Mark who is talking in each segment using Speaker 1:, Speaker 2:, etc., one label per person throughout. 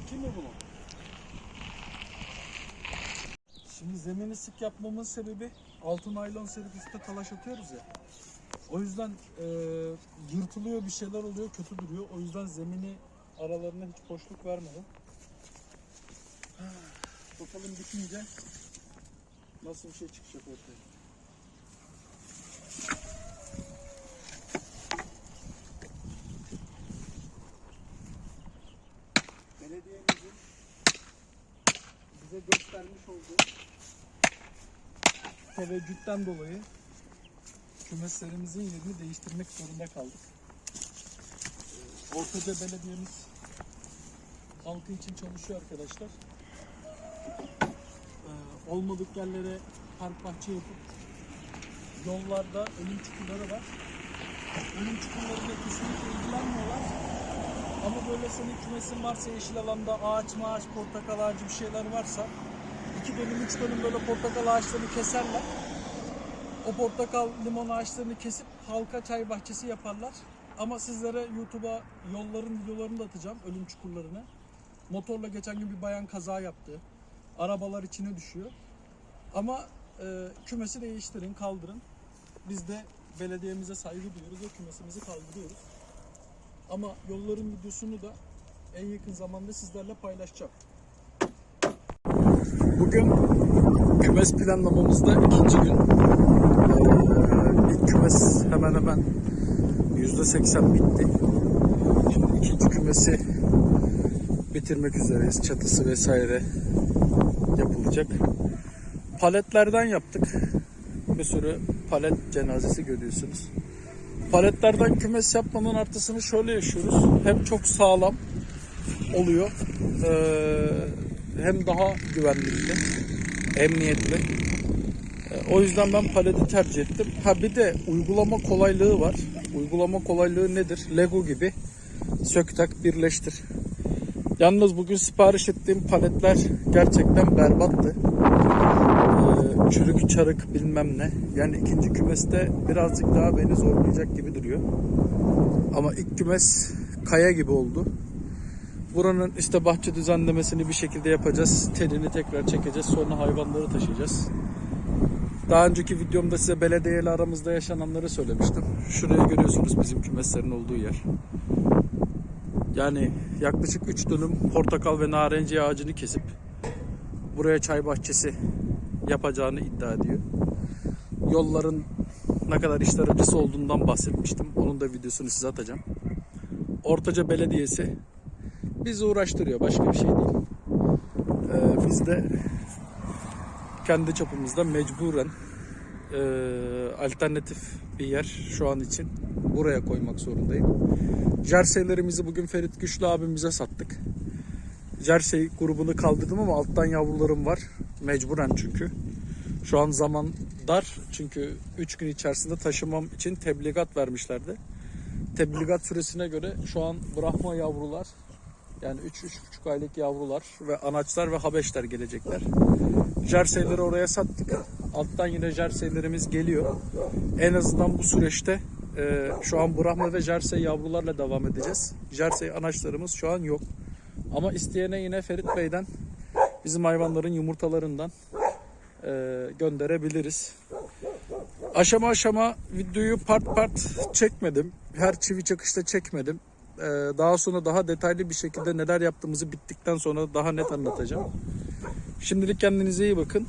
Speaker 1: Çekeyim mi bunu? Şimdi zemini sık yapmamın sebebi altı naylon serip üstte talaş atıyoruz ya. O yüzden e, yırtılıyor bir şeyler oluyor kötü duruyor. O yüzden zemini aralarına hiç boşluk vermedim. Bakalım bitince nasıl bir şey çıkacak ortaya. Bize göstermiş olduğu teveccühten dolayı kümeslerimizin yerini değiştirmek zorunda kaldık. Ee, Ortaca Belediyemiz halkı için çalışıyor arkadaşlar. Ee, olmadık yerlere park bahçe yapıp yollarda ölüm çukurları var. Ölüm çukurlarıyla kesinlikle ilgilenmiyorlar. Ama böyle senin kümesin varsa yeşil alanda ağaç maaç, portakal ağacı bir şeyler varsa iki dönüm, üç dönüm böyle portakal ağaçlarını keserler. O portakal, limon ağaçlarını kesip halka çay bahçesi yaparlar. Ama sizlere YouTube'a yolların videolarını da atacağım, ölüm çukurlarını. Motorla geçen gün bir bayan kaza yaptı. Arabalar içine düşüyor. Ama e, kümesi değiştirin, kaldırın. Biz de belediyemize saygı duyuyoruz ve kümesimizi kaldırıyoruz. Ama yolların videosunu da en yakın zamanda sizlerle paylaşacağım. Bugün kümes planlamamızda ikinci gün. Ee, ilk kümes hemen hemen %80 bitti. Şimdi ikinci kümesi bitirmek üzereyiz. Çatısı vesaire yapılacak. Paletlerden yaptık. Bir sürü palet cenazesi görüyorsunuz. Paletlerden kümes yapmanın artısını şöyle yaşıyoruz. Hem çok sağlam oluyor. Hem daha güvenlikli, emniyetli. O yüzden ben paleti tercih ettim. Ha bir de uygulama kolaylığı var. Uygulama kolaylığı nedir? Lego gibi sök tak birleştir. Yalnız bugün sipariş ettiğim paletler gerçekten berbattı. Çarık bilmem ne. Yani ikinci kümeste birazcık daha beni zorlayacak gibi duruyor. Ama ilk kümes kaya gibi oldu. Buranın işte bahçe düzenlemesini bir şekilde yapacağız. Telini tekrar çekeceğiz. Sonra hayvanları taşıyacağız. Daha önceki videomda size belediyeyle aramızda yaşananları söylemiştim. Şurayı görüyorsunuz bizim kümeslerin olduğu yer. Yani yaklaşık 3 dönüm portakal ve narenciye ağacını kesip buraya çay bahçesi yapacağını iddia ediyor. Yolların ne kadar işler acısı olduğundan bahsetmiştim. Onun da videosunu size atacağım. Ortaca Belediyesi bizi uğraştırıyor. Başka bir şey değil. Ee, biz de kendi çapımızda mecburen e, alternatif bir yer şu an için buraya koymak zorundayım. Jerseylerimizi bugün Ferit Güçlü abimize sattık. Jersey grubunu kaldırdım ama alttan yavrularım var. Mecburen çünkü. Şu an zaman dar çünkü 3 gün içerisinde taşımam için tebligat vermişlerdi. Tebligat süresine göre şu an Brahma yavrular yani 3-3,5 aylık yavrular ve anaçlar ve habeşler gelecekler. Jerseyleri oraya sattık. Alttan yine jerseylerimiz geliyor. En azından bu süreçte e, şu an Brahma ve jersey yavrularla devam edeceğiz. Jersey anaçlarımız şu an yok. Ama isteyene yine Ferit Bey'den bizim hayvanların yumurtalarından e, gönderebiliriz. Aşama aşama videoyu part part çekmedim. Her çivi çakışta çekmedim. Ee, daha sonra daha detaylı bir şekilde neler yaptığımızı bittikten sonra daha net anlatacağım. Şimdilik kendinize iyi bakın.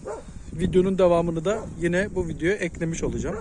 Speaker 1: Videonun devamını da yine bu videoya eklemiş olacağım.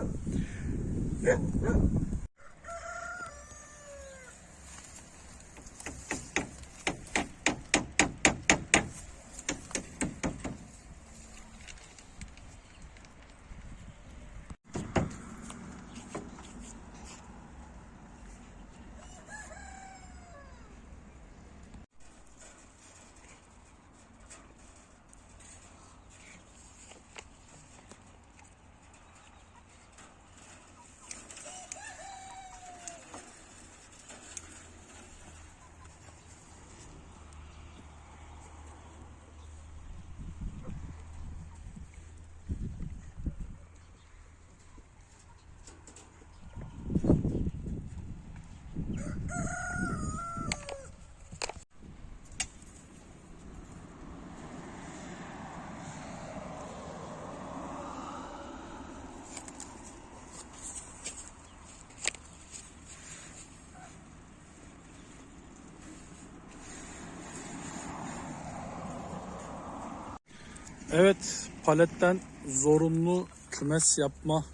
Speaker 1: Evet, paletten zorunlu kümes yapma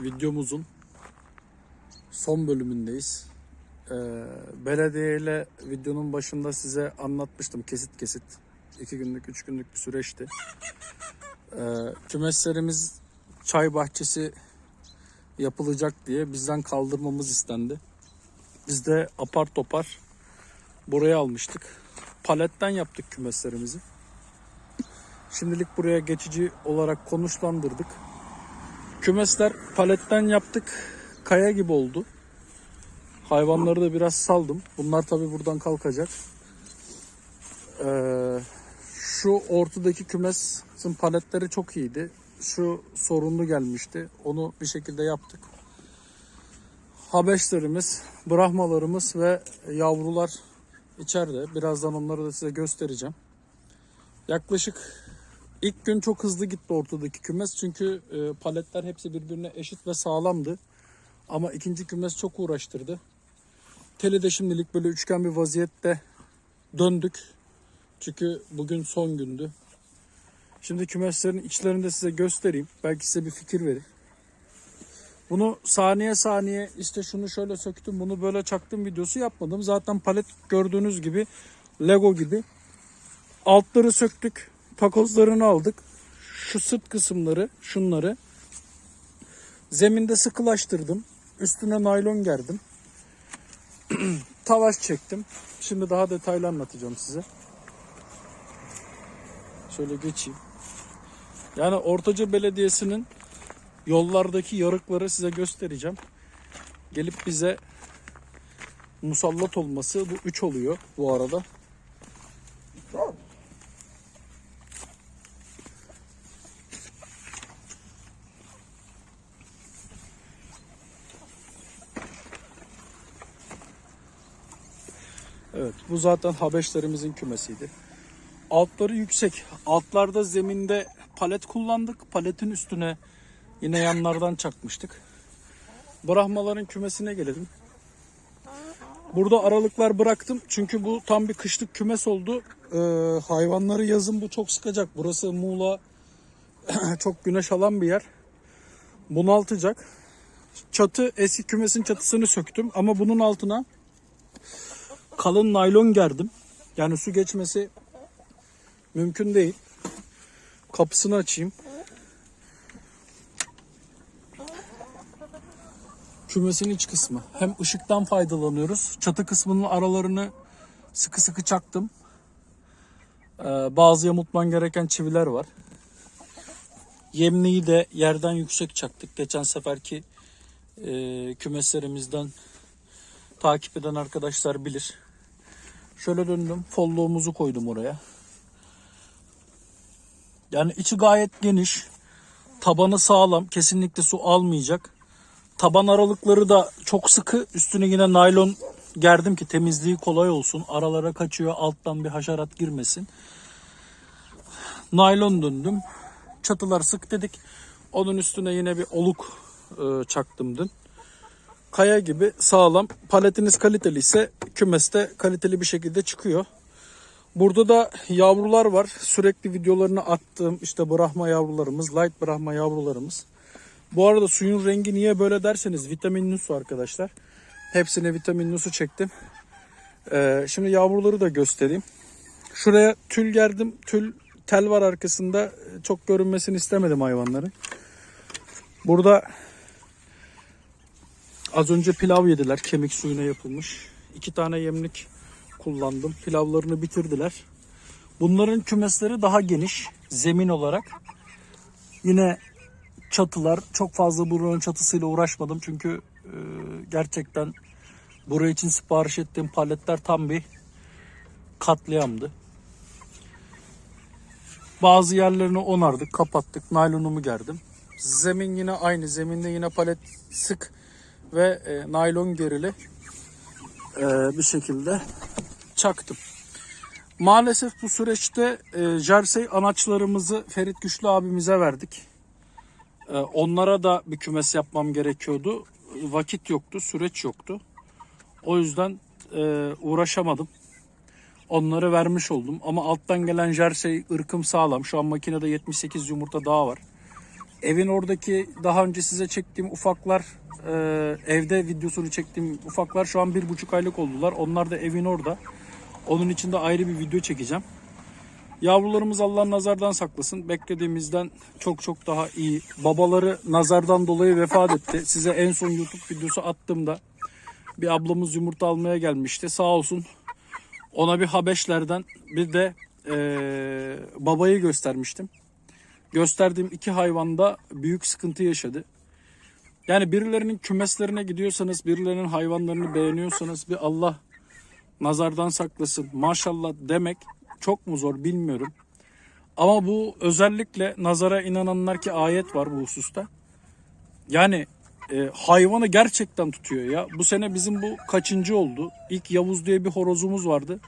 Speaker 1: videomuzun son bölümündeyiz. Ee, belediye ile videonun başında size anlatmıştım kesit kesit. iki günlük, üç günlük bir süreçti. Ee, kümeslerimiz çay bahçesi yapılacak diye bizden kaldırmamız istendi. Biz de apar topar buraya almıştık. Paletten yaptık kümeslerimizi. Şimdilik buraya geçici olarak konuşlandırdık. Kümesler paletten yaptık. Kaya gibi oldu. Hayvanları da biraz saldım. Bunlar tabi buradan kalkacak. Ee, şu ortadaki kümesin paletleri çok iyiydi. Şu sorunlu gelmişti. Onu bir şekilde yaptık. Habeşlerimiz, brahmalarımız ve yavrular içeride. Birazdan onları da size göstereceğim. Yaklaşık ilk gün çok hızlı gitti ortadaki kümes çünkü e, paletler hepsi birbirine eşit ve sağlamdı. Ama ikinci kümes çok uğraştırdı. Teli de şimdilik böyle üçgen bir vaziyette döndük. Çünkü bugün son gündü. Şimdi kümeslerin içlerini de size göstereyim. Belki size bir fikir verir. Bunu saniye saniye işte şunu şöyle söktüm bunu böyle çaktım videosu yapmadım. Zaten palet gördüğünüz gibi Lego gibi. Altları söktük. Takozlarını aldık. Şu sırt kısımları şunları. Zeminde sıkılaştırdım. Üstüne naylon gerdim. Tavaş çektim. Şimdi daha detaylı anlatacağım size. Şöyle geçeyim. Yani Ortaca Belediyesi'nin yollardaki yarıkları size göstereceğim. Gelip bize musallat olması bu 3 oluyor bu arada. Bu zaten Habeşlerimizin kümesiydi. Altları yüksek. Altlarda zeminde palet kullandık. Paletin üstüne yine yanlardan çakmıştık. Brahmaların kümesine gelelim. Burada aralıklar bıraktım. Çünkü bu tam bir kışlık kümes oldu. Ee, hayvanları yazın bu çok sıkacak. Burası Muğla çok güneş alan bir yer. Bunaltacak. Çatı eski kümesin çatısını söktüm ama bunun altına kalın naylon gerdim. Yani su geçmesi mümkün değil. Kapısını açayım. Kümesin iç kısmı. Hem ışıktan faydalanıyoruz. Çatı kısmının aralarını sıkı sıkı çaktım. Ee, bazı yamultman gereken çiviler var. Yemliği de yerden yüksek çaktık. Geçen seferki e, kümeslerimizden takip eden arkadaşlar bilir. Şöyle döndüm. Folluğumuzu koydum oraya. Yani içi gayet geniş. Tabanı sağlam. Kesinlikle su almayacak. Taban aralıkları da çok sıkı. Üstüne yine naylon gerdim ki temizliği kolay olsun. Aralara kaçıyor. Alttan bir haşerat girmesin. Naylon döndüm. Çatılar sık dedik. Onun üstüne yine bir oluk e, çaktım dün. Kaya gibi sağlam. Paletiniz kaliteli ise kümeste kaliteli bir şekilde çıkıyor. Burada da yavrular var. Sürekli videolarını attığım işte Brahma yavrularımız, light Brahma yavrularımız. Bu arada suyun rengi niye böyle derseniz vitaminli su arkadaşlar. Hepsine vitaminli su çektim. Ee, şimdi yavruları da göstereyim. Şuraya tül gerdim. Tül tel var arkasında. Çok görünmesini istemedim hayvanların. Burada az önce pilav yediler. Kemik suyuna yapılmış. İki tane yemlik kullandım. Pilavlarını bitirdiler. Bunların kümesleri daha geniş zemin olarak. Yine çatılar çok fazla buranın çatısıyla uğraşmadım çünkü e, gerçekten buraya için sipariş ettiğim paletler tam bir katliamdı. Bazı yerlerini onardık, kapattık, naylonumu gerdim. Zemin yine aynı, zeminde yine palet sık ve e, naylon gerili e, bir şekilde çaktım. Maalesef bu süreçte e, jersey anaçlarımızı Ferit Güçlü abimize verdik. E, onlara da bir kümes yapmam gerekiyordu. Vakit yoktu, süreç yoktu. O yüzden e, uğraşamadım. Onları vermiş oldum. Ama alttan gelen jersey ırkım sağlam. Şu an makinede 78 yumurta daha var. Evin oradaki daha önce size çektiğim ufaklar e, evde videosunu çektiğim ufaklar şu an bir buçuk aylık oldular. Onlar da evin orada. Onun için de ayrı bir video çekeceğim. Yavrularımız Allah nazardan saklasın. Beklediğimizden çok çok daha iyi. Babaları nazardan dolayı vefat etti. Size en son YouTube videosu attığımda bir ablamız yumurta almaya gelmişti. Sağ olsun ona bir Habeşlerden bir de eee, babayı göstermiştim. Gösterdiğim iki hayvanda büyük sıkıntı yaşadı. Yani birilerinin kümeslerine gidiyorsanız, birilerinin hayvanlarını beğeniyorsanız bir Allah nazardan saklasın maşallah demek çok mu zor bilmiyorum. Ama bu özellikle nazara inananlar ki ayet var bu hususta. Yani e, hayvanı gerçekten tutuyor ya. Bu sene bizim bu kaçıncı oldu? İlk Yavuz diye bir horozumuz vardı.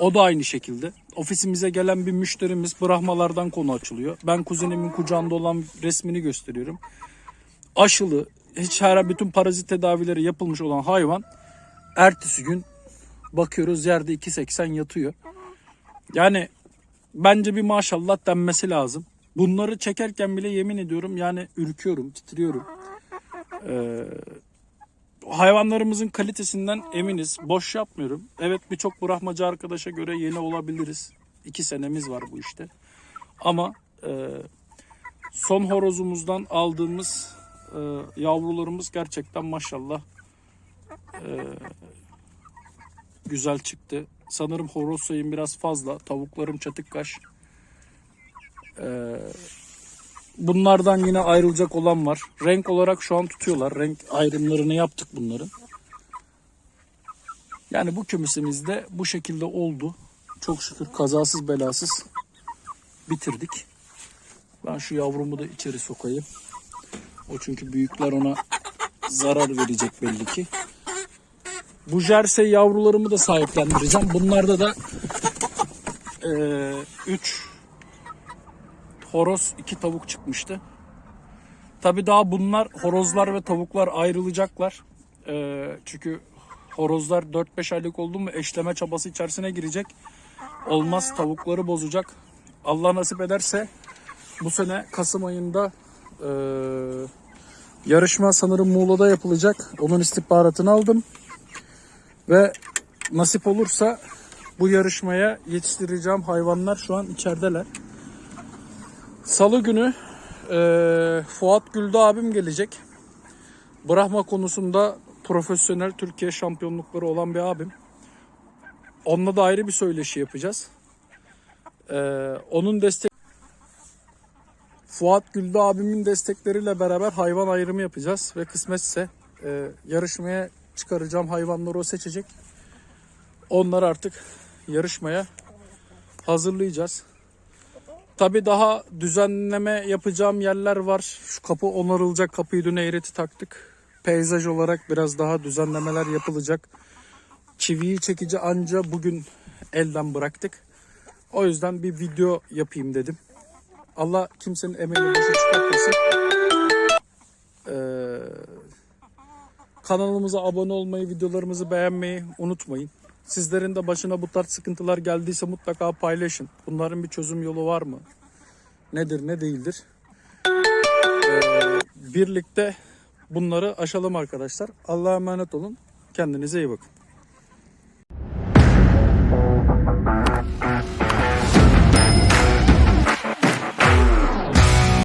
Speaker 1: O da aynı şekilde. Ofisimize gelen bir müşterimiz Brahmalardan konu açılıyor. Ben kuzenimin kucağında olan resmini gösteriyorum. Aşılı, hiç her bütün parazit tedavileri yapılmış olan hayvan ertesi gün bakıyoruz yerde 2.80 yatıyor. Yani bence bir maşallah denmesi lazım. Bunları çekerken bile yemin ediyorum yani ürküyorum, titriyorum. Ee, hayvanlarımızın kalitesinden eminiz. Boş yapmıyorum. Evet birçok brahmacı arkadaşa göre yeni olabiliriz. İki senemiz var bu işte. Ama e, son horozumuzdan aldığımız e, yavrularımız gerçekten maşallah e, güzel çıktı. Sanırım horoz sayım biraz fazla. Tavuklarım çatık kaş. Ee, bunlardan yine ayrılacak olan var. Renk olarak şu an tutuyorlar. Renk ayrımlarını yaptık bunların. Yani bu kümesimizde bu şekilde oldu. Çok şükür kazasız belasız bitirdik. Ben şu yavrumu da içeri sokayım. O çünkü büyükler ona zarar verecek belli ki. Bu jersey yavrularımı da sahiplendireceğim. Bunlarda da 3 horoz, 2 tavuk çıkmıştı. Tabi daha bunlar horozlar ve tavuklar ayrılacaklar. Eee, çünkü horozlar 4-5 aylık oldu mu eşleme çabası içerisine girecek. Olmaz tavukları bozacak. Allah nasip ederse bu sene Kasım ayında eee, yarışma sanırım Muğla'da yapılacak. Onun istihbaratını aldım. Ve nasip olursa bu yarışmaya yetiştireceğim hayvanlar şu an içerideler. Salı günü eee, Fuat Güldü abim gelecek. Brahma konusunda profesyonel Türkiye şampiyonlukları olan bir abim. Onunla da ayrı bir söyleşi yapacağız. Eee, onun destek Fuat Güldü abimin destekleriyle beraber hayvan ayrımı yapacağız ve kısmetse e, yarışmaya çıkaracağım hayvanları o seçecek. Onları artık yarışmaya hazırlayacağız. Tabi daha düzenleme yapacağım yerler var. Şu kapı onarılacak. Kapıyı dün eğreti taktık. Peyzaj olarak biraz daha düzenlemeler yapılacak. Çiviyi çekici anca bugün elden bıraktık. O yüzden bir video yapayım dedim. Allah kimsenin emeğini boşa çıkartmasın. Ee, kanalımıza abone olmayı, videolarımızı beğenmeyi unutmayın. Sizlerin de başına bu tarz sıkıntılar geldiyse mutlaka paylaşın. Bunların bir çözüm yolu var mı? Nedir, ne değildir? Ee, birlikte bunları aşalım arkadaşlar. Allah'a emanet olun. Kendinize iyi bakın.